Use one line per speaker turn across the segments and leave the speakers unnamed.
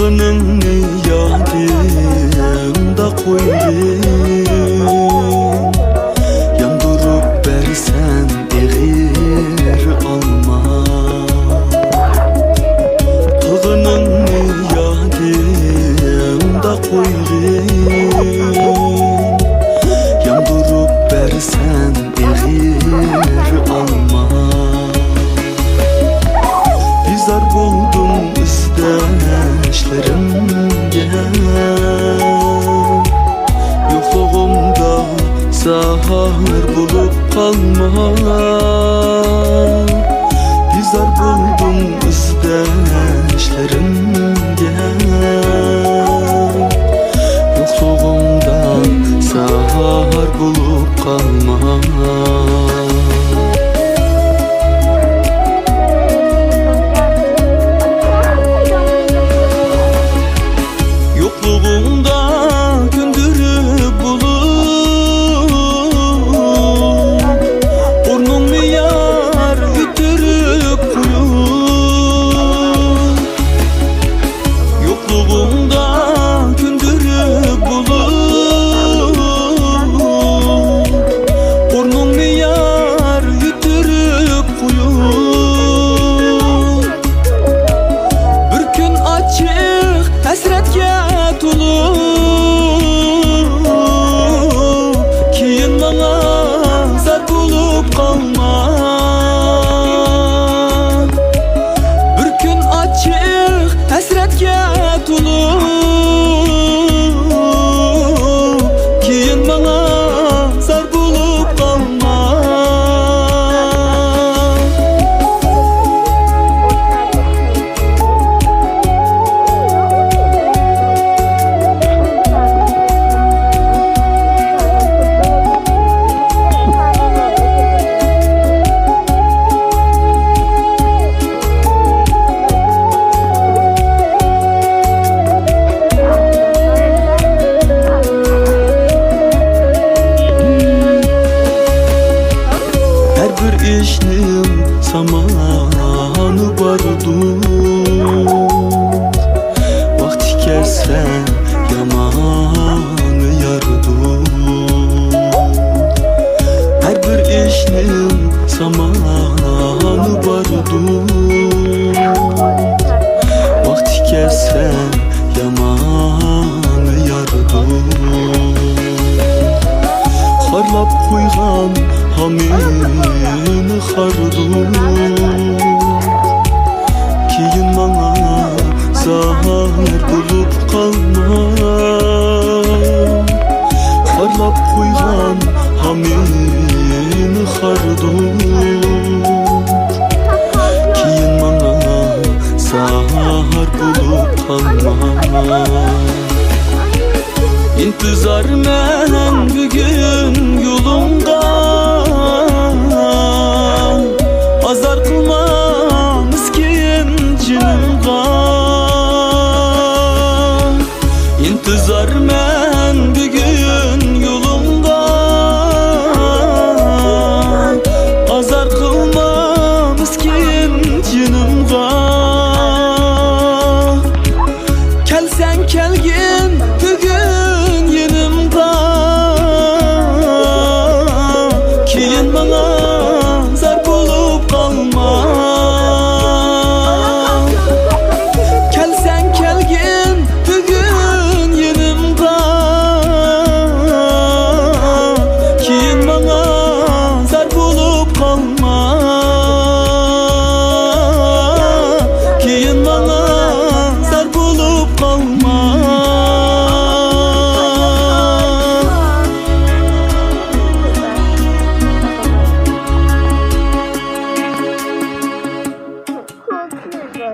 Kapının niyadim da koydu Zahar bulup kalma Bizar buldum izdenişlerim Zamanı bardır Vakti gelsen yamanı yardır Her bir işnin zamanı Xarlab qo'ygan hamini xardur Keyin manga zahar bo'lib qolma Xarlab qo'ygan hamini xardur Keyin manga zahar bo'lib qolma İntizar men bugün yolumda. Azar kılma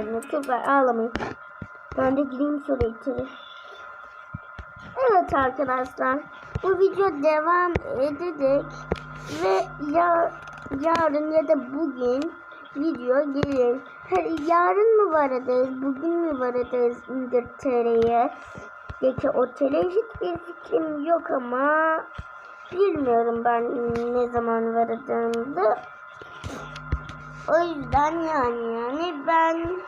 Korkuyorum. Çocuklar ağlamayın. Ben de gireyim şuraya içeri. Evet arkadaşlar. Bu video devam edecek. Ve ya, yarın ya da bugün video gelir. Her, yarın mı varacağız? Bugün mü varacağız İngiltere'ye? Peki otele hiçbir fikrim yok ama bilmiyorum ben ne zaman varacağımızı. O yüzden yani yani ben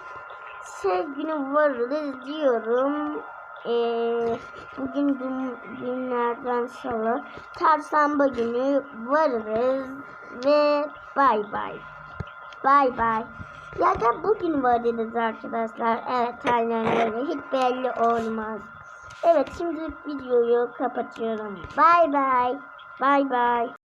günü varırız diyorum. Ee, bugün gün, günlerden salı. Çarşamba günü varırız ve bay bay. Bay bay. Ya da bugün varırız arkadaşlar. Evet aynen öyle. Hiç belli olmaz. Evet şimdi videoyu kapatıyorum. Bay bay. Bay bay.